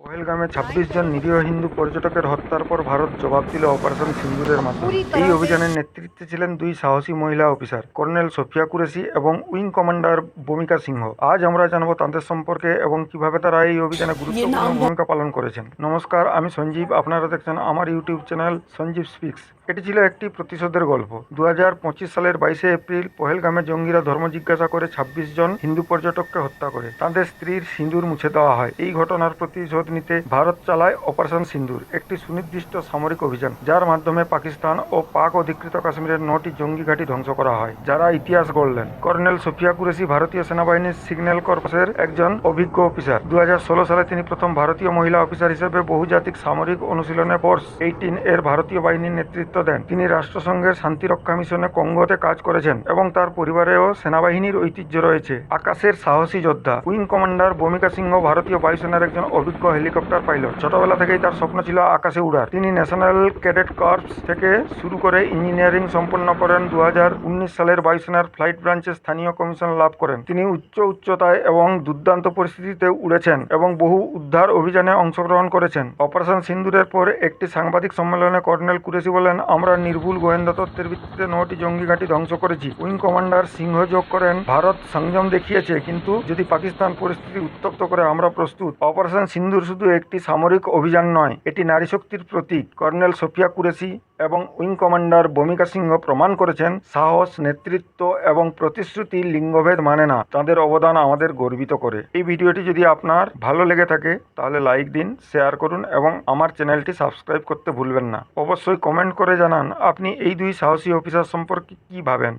পহেলগামে ছাব্বিশ জন নিরীহ হিন্দু পর্যটকের হত্যার পর ভারত জবাব দিল অপারেশন সিন্দুরের মাধ্যমে। এই অভিযানের নেতৃত্বে ছিলেন দুই সাহসী মহিলা অফিসার কর্নেল সোফিয়া কুরেশি এবং উইং কমান্ডার ভূমিকা সিংহ। আজ আমরা জানব তাদের সম্পর্কে এবং কীভাবে তারা এই অভিযানে গুরুত্বপূর্ণ ভূমিকা পালন করেছেন। নমস্কার আমি সঞ্জীব আপনারা দেখছেন আমার ইউটিউব চ্যানেল সঞ্জীব স্পিক্স। এটি ছিল একটি প্রতিশোধের গল্প। দুই হাজার পঁচিশ সালের বাইশে এপ্রিল পহেলগামে জঙ্গিরা ধর্ম জিজ্ঞাসা করে ছাব্বিশ জন হিন্দু পর্যটককে হত্যা করে। তাদের স্ত্রীর সিঁদুর মুছে দেওয়া হয়। এই ঘটনার প্রতিশোধ নিতে ভারত চালায় অপারেশন সিন্দুর একটি সুনির্দিষ্ট সামরিক অভিযান, যার মাধ্যমে পাকিস্তান ও পাক অধিকৃত কাশ্মীরের নটি জঙ্গি ঘাঁটি ধ্বংস করা হয়, যারা ইতিহাস গড়লেন। কর্নেল সোফিয়া কুরেশি ভারতীয় সেনাবাহিনীর সিগন্যাল কর্পসের একজন অভিজ্ঞ অফিসার। দু হাজার ষোলো সালে তিনি প্রথম ভারতীয় মহিলা অফিসার হিসেবে বহুজাতিক সামরিক অনুশীলনে ফোর্স এইটিন এর ভারতীয় বাহিনীর নেতৃত্ব দেন। তিনি রাষ্ট্রসংঘের শান্তিরক্ষা মিশনে কঙ্গোতে কাজ করেছেন এবং তার পরিবারেও সেনাবাহিনীর ঐতিহ্য রয়েছে। আকাশের সাহসী যোদ্ধা। উইং কমান্ডার ভূমিকা সিংহ ভারতীয় বায়ুসেনার একজন অভিজ্ঞ হেলিকপ্টার পাইলট। ছোটবেলা থেকেই তার স্বপ্ন ছিল আকাশে উড়ার। তিনি ন্যাশনাল ক্যাডেট কর্পস থেকে শুরু করে ইঞ্জিনিয়ারিং সম্পন্ন করেন। দু হাজার উনিশ সালের বায়ুসেনার ফ্লাইট ব্রাঞ্চে স্থানীয় কমিশন লাভ করেন। তিনি উচ্চ উচ্চতায় এবং দুর্দান্ত পরিস্থিতিতে উড়েছেন এবং বহু উদ্ধার অভিযানে অংশগ্রহণ করেছেন। অপারেশন সিন্দুরের পর একটি সাংবাদিক সম্মেলনে কর্নেল কুরেশি বলেন আমরা নির্ভুল গোয়েন্দা তত্ত্বের ভিত্তিতে নটি জঙ্গি ঘাঁটি ধ্বংস করেছি। উইং কমান্ডার সিংহ যোগ করেন। ভারত সংযম দেখিয়েছে, কিন্তু যদি পাকিস্তান পরিস্থিতি উত্তপ্ত করে আমরা প্রস্তুত। অপারেশন সিন্ধুর শুধু একটি সামরিক অভিযান নয়, এটি নারী শক্তির প্রতীক। কর্নেল সোফিয়া কুরেশি এবং উইং কমান্ডার ভূমিকা সিংহ প্রমাণ করেছেন, সাহস, নেতৃত্ব এবং প্রতিশ্রুতি লিঙ্গভেদ মানে না, তাদের অবদান আমাদের গর্বিত করে। এই ভিডিওটি যদি আপনার ভালো লেগে থাকে, তাহলে লাইক দিন, শেয়ার করুন এবং আমার চ্যানেলটি সাবস্ক্রাইব করতে ভুলবেন না। অবশ্যই কমেন্ট করে জানান আপনি এই দুই সাহসী অফিসার সম্পর্কে কী ভাবেন?